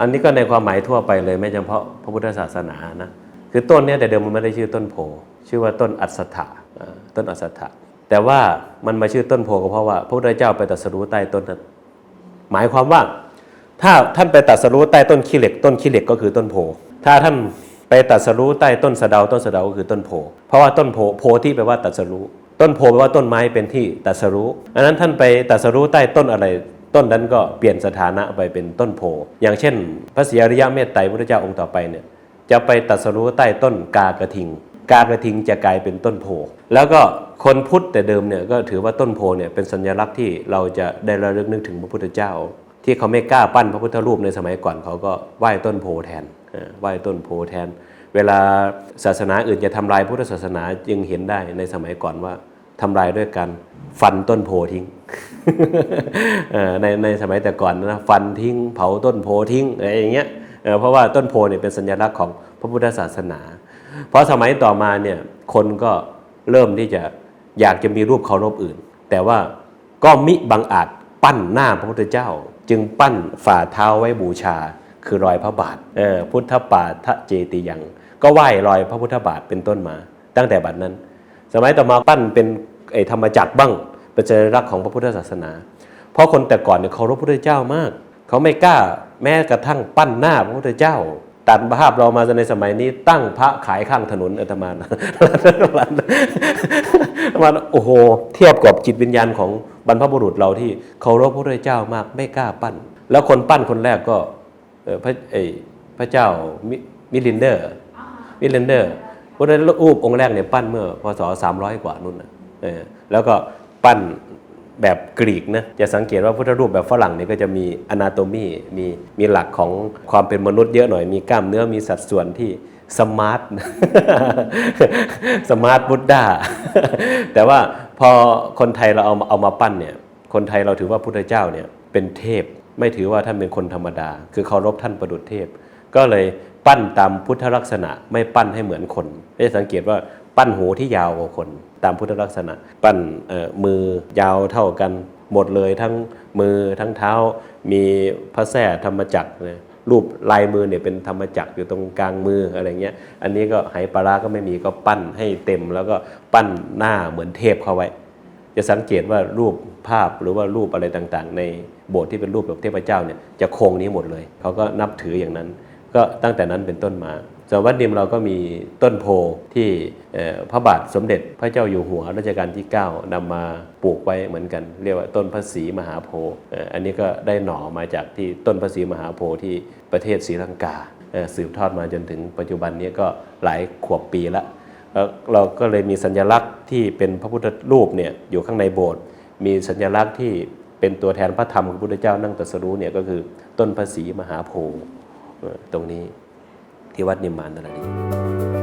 อันนี้ก็ในความหมายทั่วไปเลยไม่เฉพาะพระพุทธศาสนานะคือต้นเนี้ยแต่เดิมมันไม่ได้ชื่อต้นโพชื่อว่าต้นอัศถะอ่าต้นอัศถะแต่ว่ามันมาชื่อต้นโพก็เพราะว่าพระพุทธเจ้าไปตรัสรู้ใต้ต้นนั้นหมายความว่า ถ้าท่านไปตรัสรู้ใต้ต้นขี้เหล็ก ต้นขี้เหล็กก็คือต้นโพถ้าท่านไปตรัสรู้ใต้ต้นสะเดาต้นสะเดาก็คือต้นโพเพราะว่าต้นโพโพที่แปลว่าตรัสรู้ ต้นโพแปลว่าต้นไม้เป็นที่ตรัสรู้อันนั้นท่านไปตรัสรู้ใต้ต้นอะไร ต้นนั้นก็เปลี่ยนสถานะไปเป็นต้นโพ อย่างเช่น พระศรีอริยะเมตไตรพุทธเจ้าองค์ต่อไปเนี่ยจะไปตรัสรู้ใต้ต้นกากระทิง กากระทิงจะกลายเป็นต้นโพ แล้วก็คนพุทธแต่เดิมเนี่ยก็ถือว่าต้นโพเนี่ยเป็นสัญลักษณ์ที่เราจะได้ระลึกนึกถึงพระพุทธเจ้า ที่เขาไม่กล้าปั้นพระพุทธรูปในสมัยก่อนเขาก็ไหว้ต้นโพแทนไหว้ต้นโพแทน เวลาศาสนาอื่นจะทำลายพุทธศาสนาจึงเห็นได้ในสมัยก่อนว่า ทำลายด้วยการฟันต้นโพทิ้งในในสมัยแต่ก่อนนะฟันทิ้งเผาต้นโพทิ้งอะไรอย่างเงี้ยเพราะว่าต้นโพเนี่ยเป็นสัญลักษณ์ของพระพุทธศาสนา เพราะสมัยต่อมาเนี่ยคนก็เริ่มที่จะอยากจะมีรูปเคารพอื่น แต่ว่าก็มิบังอาจปั้นหน้าพระพุทธเจ้า จึงปั้นฝ่าเท้าไว้บูชาคือรอยพระบาทพุทธปาทะเจติยัง ก็ไหว้รอยพระพุทธบาทเป็นต้นมา ตั้งแต่บัดนั้น สมัยต่อมาปั้นเป็นไอธรรมจักรบ้างเป็นสัญลักษณ์ของพระพุทธศาสนา เพราะคนแต่ก่อนเนี่ยเคารพพระพุทธเจ้ามาก เขาไม่กล้าแม้กระทั่งปั้นหน้าพระพุทธเจ้าตัดภาพเรามาในสมัยนี้ตั้งพระขายข้างถนนอาตมามันโอ้โห เทียบกับจิตวิญญาณของบรรพบุรุษเราที่เคารพพระพุทธเจ้ามากไม่กล้าปั้น แล้วคนปั้นคนแรกก็เออพระเอยพระเจ้ามิลินเดอร์มิลินเดอร์ พุทธรูปองค์แรกเนี่ยปั้นเมื่อพศ 300 กว่านู่นนะแล้วก็ปั้นแบบกรีกนะจะสังเกตว่าพุทธรูปแบบฝรั่งเนี่ยก็จะมีอนาโตมีมีมีหลักของความเป็นมนุษย์เยอะหน่อย มีกล้ามเนื้อมีสัดส่วนที่สมาร์ทสมาร์ทบุตดาแต่ว่าพอคนไทยเราเอามาเอามาปั้นเนี่ยคนไทยเราถือว่าพุทธเจ้าเนี่ยเป็นเทพ ไม่ถือว่าท่านเป็นคนธรรมดา คือเคารพท่านประดุจเทพ ก็เลย ปั้นตามพุทธลักษณะ ไม่ปั้นให้เหมือนคนได้สังเกตว่าปั้นหูที่ยาวกว่าคน ตามพุทธลักษณะ ปั้นมือยาวเท่ากันหมดเลยทั้งมือทั้งเท้ามีพระแท่ธรรมจักรนะรูปลายมือเนี่ยเป็นธรรมจักรอยู่ตรงกลางมืออะไรเงี้ย อันนี้ก็ไหปลาร้าก็ไม่มีก็ปั้นให้เต็ม แล้วก็ปั้นหน้าเหมือนเทพเข้าไว้ จะสังเกตว่ารูปภาพหรือว่ารูปอะไรต่างๆ ในโบสถ์ที่เป็นรูปแบบเทพเจ้าเนี่ยจะคงนี้หมดเลยเขาก็นับถืออย่างนั้น ก็ตั้งแต่นั้นเป็นต้นมาส่วนวัดดิมเราก็มีต้นโพที่พระบาทสมเด็จพระเจ้าอยู่หัวรัชกาลที่ 9นำมาปลูกไว้เหมือนกัน เรียกว่าต้นพระศรีมหาโพธิ์อันนี้ก็ได้หน่อมาจากที่ต้นพระศรีมหาโพธิ์ที่ประเทศศรีลังกาสืบทอดมาจนถึงปัจจุบันนี้ก็หลายขวบปีละแล้วเราก็เลยมีสัญลักษณ์ที่เป็นพระพุทธรูปเนี่ยอยู่ข้างในโบสถ์มีสัญลักษณ์ที่เป็นตัวแทนพระธรรมของพระพุทธเจ้านั่งตรัสรู้เนี่ยก็คือต้นพระศรีมหาโพธิ์ ตรงนี้ที่วัดนิมมานนราธิวาส